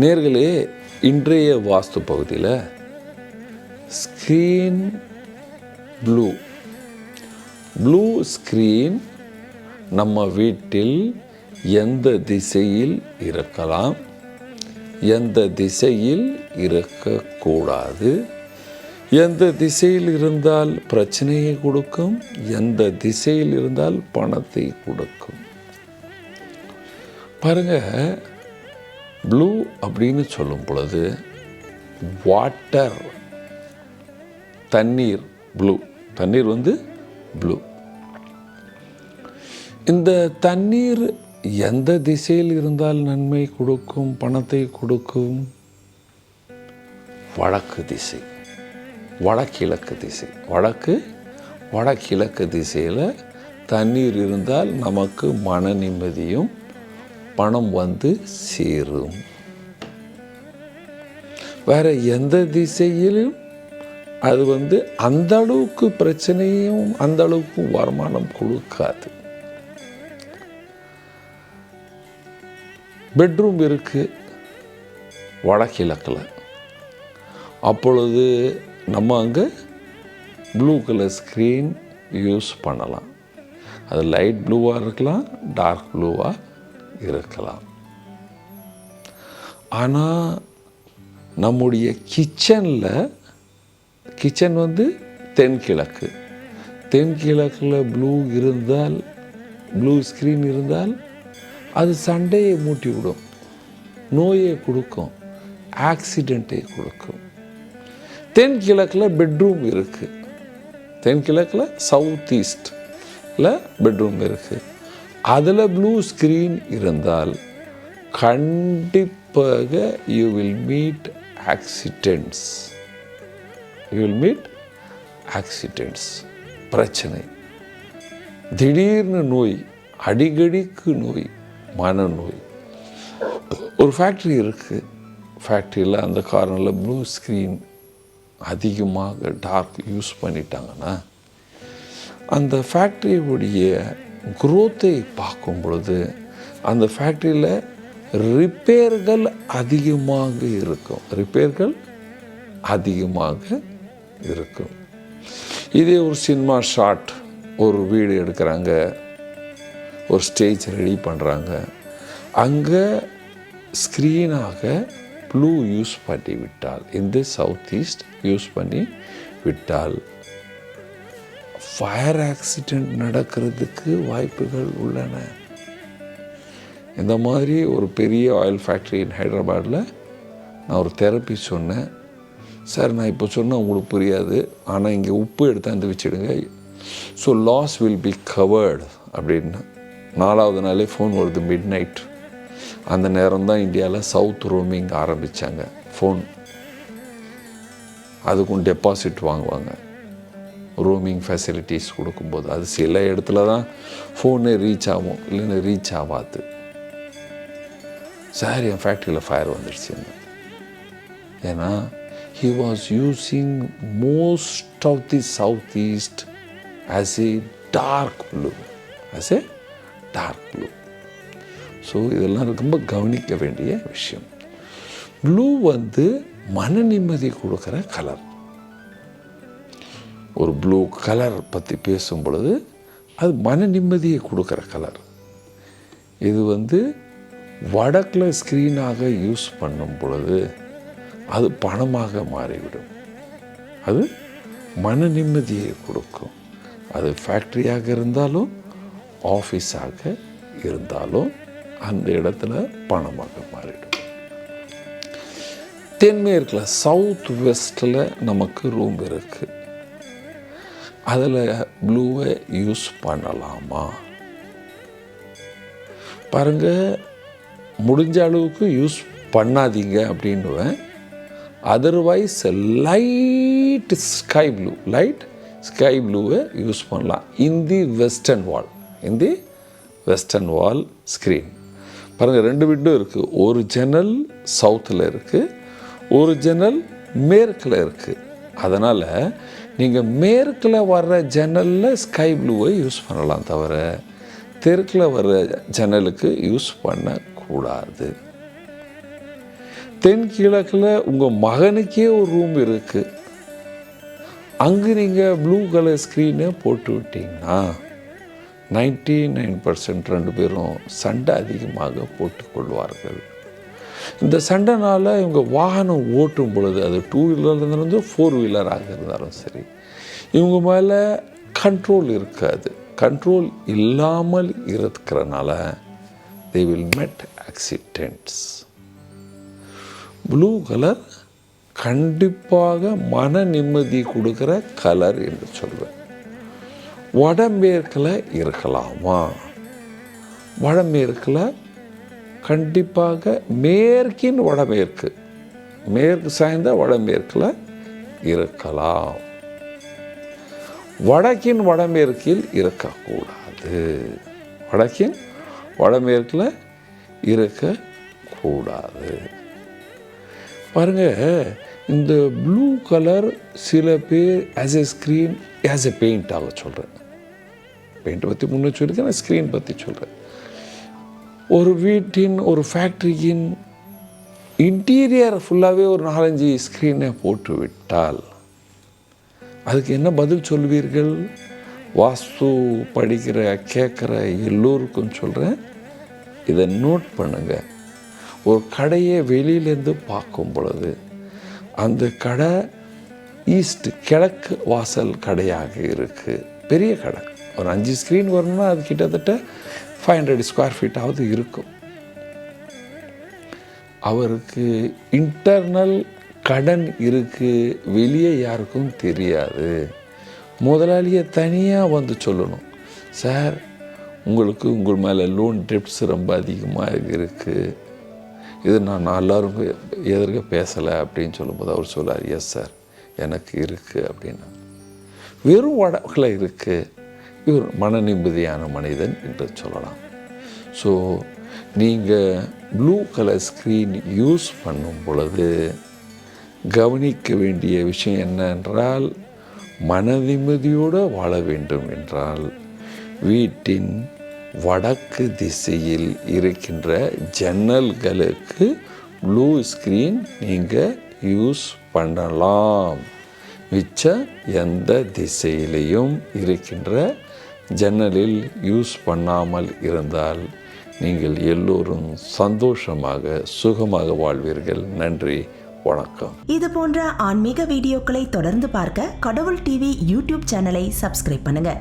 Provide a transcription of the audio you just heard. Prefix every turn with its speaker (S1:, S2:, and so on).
S1: நேர்களே இன்றைய வாஸ்து பகுதியில் ஸ்க்ரீன் ப்ளூ ப்ளூ ஸ்க்ரீன் நம்ம வீட்டில் எந்த திசையில் இருக்கலாம்? எந்த திசையில் இருக்கக்கூடாது? எந்த திசையில் இருந்தால் பிரச்சனையை கொடுக்கும்? எந்த திசையில் இருந்தால் பணத்தை கொடுக்கும்? பாருங்க ப்ளூ அப்படின்னு சொல்லும் பொழுது வாட்டர் தண்ணீர் ப்ளூ தண்ணீர் வந்து ப்ளூ இந்த தண்ணீர் எந்த திசையில் இருந்தால் நன்மை கொடுக்கும் பணத்தை கொடுக்கும்? வடக்கு திசை. வடகிழக்கு திசை. வடக்கு வடகிழக்கு திசையில் தண்ணீர் இருந்தால் நமக்கு மன நிம்மதியும் பணம் வந்து சேரும். வேற எந்த திசையிலும் அது வந்து அந்த அளவுக்கு பிரச்சனையும் அந்த அளவுக்கு வருமானம் கொடுக்காது. பெட்ரூம் இருக்கு வடகிழக்கில். அப்பொழுது நம்ம அங்கே ப்ளூ கலர் ஸ்க்ரீன் யூஸ் பண்ணலாம். அது லைட் ப்ளூவாக இருக்கலாம் டார்க் ப்ளூவாக இருக்கலாம். ஆனால் நம்முடைய கிச்சனில் கிச்சன் வந்து தென்கிழக்கு. தென்கிழக்கில் ப்ளூ இருந்தால் ப்ளூ ஸ்க்ரீன் இருந்தால் அது சண்டையை மூட்டி விடும் நோயை கொடுக்கும். ஆக்சிடெண்ட்டை கொடுக்கும். தென்கிழக்கில் பெட்ரூம் இருக்குது தென்கிழக்கில் சவுத் ஈஸ்டில் பெட்ரூம் இருக்குது அதில் ப்ளூ ஸ்க்ரீன் இருந்தால் கண்டிப்பாக you will meet accidents you will meet accidents பிரச்சனை. திடீர்னு நோய் அடிக்கடிக்கு நோய் மனநோய். ஒரு ஃபேக்ட்ரி இருக்குது ஃபேக்ட்ரியில் அந்த காரணத்தில் ப்ளூ ஸ்க்ரீன் அதிகமாக டார்க் யூஸ் பண்ணிட்டாங்கன்னா அந்த ஃபேக்ட்ரியுடைய குரோத்தை பார்க்கும் பொழுது அந்த ஃபேக்ட்ரியில் ரிப்பேர்கள் அதிகமாக இருக்கும். ரிப்பேர்கள் அதிகமாக இருக்கும். இதே ஒரு சினிமா ஷாட் ஒரு வீடு எடுக்கிறாங்க. ஒரு ஸ்டேஜ் ரெடி பண்ணுறாங்க அங்கே ஸ்க்ரீனாக ப்ளூ யூஸ் பண்ணி விட்டால் இந்த சவுத் ஈஸ்ட் யூஸ் பண்ணி விட்டால் ஃபயர் ஆக்சிடெண்ட் நடக்கிறதுக்கு வாய்ப்புகள் உள்ளன. இந்த மாதிரி ஒரு பெரிய ஆயில் ஃபேக்ட்ரி ஹைதராபாடில் நான் ஒரு தெரப்பி சொன்னேன். சார் நான் இப்போ சொன்னால் உங்களுக்கு புரியாது. ஆனால் இங்கே உப்பு எடுத்தாந்து வச்சுடுங்க. So loss will be covered அப்படின்னு. நாலாவது நாளே ஃபோன் வருது மிட் நைட் அந்த நேரம் தான் இந்தியாவில் சவுத் ரோமிங் ஆரம்பித்தாங்க ஃபோன் அதுக்கும் டெபாசிட் வாங்குவாங்க. ரூமிங் ஃபெசிலிட்டிஸ் கொடுக்கும்போது அது சில இடத்துல தான் ஃபோனே ரீச் ஆகும் இல்லைன்னு ரீச் ஆகாது. சார் என் ஃபேக்ட்ரியில் ஃபயர் வந்துடுச்சுன்னு ஏன்னா he was using most of the south east as a dark blue as a dark blue so இதெல்லாம் ரொம்ப கவனிக்க வேண்டிய விஷயம். ப்ளூ வந்து மன நிம்மதி கொடுக்குற கலர் ஒரு ப்ளூ கலர் பற்றி பேசும் பொழுது அது மன நிம்மதியை கொடுக்குற கலர் இது வந்து வடக்கில் ஸ்க்ரீனாக யூஸ் பண்ணும் பொழுது அது பணமாக மாறிவிடும். அது மன நிம்மதியை கொடுக்கும். அது ஃபேக்ட்ரியாக இருந்தாலும் ஆஃபீஸாக இருந்தாலும் அந்த இடத்துல பணமாக மாறிடும். தென்மேற்கில் சவுத் வெஸ்ட்டில் நமக்கு ரூம் இருக்குது அதில் ப்ளூவை யூஸ் பண்ணலாமா? பாருங்கள் முடிஞ்ச அளவுக்கு யூஸ் பண்ணாதீங்க அப்படின்னுவேன். Otherwise light sky blue light sky ப்ளூவை use பண்ணலாம். In the western wall in the western wall screen பாருங்கள் ரெண்டு விண்டோ இருக்குது ஒரு ஜன்னல் சவுத்தில் இருக்குது ஒரு ஜன்னல் மேற்கில் இருக்குது அதனால் நீங்கள் மேற்கில் வர்ற ஜன்னலில் ஸ்கை ப்ளூவை யூஸ் பண்ணலாம் தவிர தெற்கில் வர்ற ஜன்னலுக்கு யூஸ் பண்ணக்கூடாது. தென்கிழக்கில் உங்கள் மகனுக்கே ஒரு ரூம் இருக்குது அங்கே நீங்கள் ப்ளூ கலர் ஸ்க்ரீனை போட்டு விட்டீங்கன்னா நைன்டி நைன் பர்சன்ட் ரெண்டு பேரும் சண்டை அதிகமாக போட்டுக்கொள்வார்கள். இந்த சண்டைனால் இவங்க வாகனம் ஓட்டும் பொழுது அது டூ வீலர் இருந்தாலும் ஃபோர் வீலராக இருந்தாலும் சரி இவங்க மேலே கண்ட்ரோல் இருக்காது. கண்ட்ரோல் இல்லாமல் இருக்கிறனால they will met accidents blue colour கண்டிப்பாக மன நிம்மதி கொடுக்குற கலர் என்று சொல்வேன். வடமேற்கில் இருக்கலாமா. வடமேற்கில் கண்டிப்பாக மேற்கின் வடமேற்கு மேற்கு சாய்ந்த வடமேற்கில் இருக்கலாம். வடக்கின் வடமேற்கில் இருக்கக்கூடாது. வடக்கின் வடமேற்கில் இருக்கக்கூடாது. பாருங்க இந்த ப்ளூ கலர் சில பேர் as a screen as a பெயிண்டாக சொல்கிறேன் பெயிண்ட் பற்றி முன்னே சொல்லியிருக்கேன் நான் ஸ்க்ரீன் பற்றி சொல்கிறேன் ஒரு வீட்டின் ஒரு ஃபேக்ட்ரியின் இன்டீரியர் ஃபுல்லாகவே ஒரு நாலஞ்சு ஸ்க்ரீனை போட்டு விட்டால் அதுக்கு என்ன பதில் சொல்வீர்கள்? வாஸ்து படிக்கிற கேட்குற எல்லோருக்கும் சொல்கிறேன் இதை நோட் பண்ணுங்கள் ஒரு கடையை வெளியிலேருந்து பார்க்கும் பொழுது அந்த கடை ஈஸ்ட் கிழக்கு வாசல் கடையாக இருக்குது பெரிய கடை. ஒரு அஞ்சு ஸ்க்ரீன் வரணும்னா அது கிட்டத்தட்ட ஃபைவ் ஹண்ட்ரட் ஸ்கொயர் ஃபீட்டாவது இருக்கும். அவருக்கு இன்டர்னல் கடன் இருக்குது வெளியே யாருக்கும் தெரியாது. முதலாளியை தனியாக வந்து சொல்லணும். சார் உங்களுக்கு உங்கள் மேலே லோன் டெப்ட்ஸ் ரொம்ப அதிகமாக இருக்குது இது நான் எல்லோரும் எல்லாரும் எதிர்க்க பேசலை? அப்படின்னு சொல்லும்போது அவர் சொல்லார் எஸ் சார் எனக்கு இருக்குது அப்படின்னா. வெறும் வடக்கில் இருக்குது இவர் மன நிம்மதியான மனிதன் என்று சொல்லலாம். ஸோ நீங்கள் ப்ளூ கலர் ஸ்க்ரீன் யூஸ் பண்ணும் பொழுது கவனிக்க வேண்டிய விஷயம் என்னென்றால் மன நிம்மதியோடு வாழ வேண்டும் என்றால் வீட்டின் வடக்கு திசையில் இருக்கின்ற ஜன்னல்களுக்கு ப்ளூ ஸ்க்ரீன் நீங்கள் யூஸ் பண்ணலாம். மிச்ச எந்த திசையிலையும் இருக்கின்ற ஜன்னலில் யூஸ் பண்ணாமல் இருந்தால் நீங்கள் எல்லோரும் சந்தோஷமாக சுகமாக வாழ்வீர்கள். நன்றி வணக்கம்.
S2: இது போன்ற ஆன்மீக வீடியோக்களை தொடர்ந்து பார்க்க கடவுள் டிவி யூடியூப் சேனலை சப்ஸ்கிரைப் பண்ணுங்க.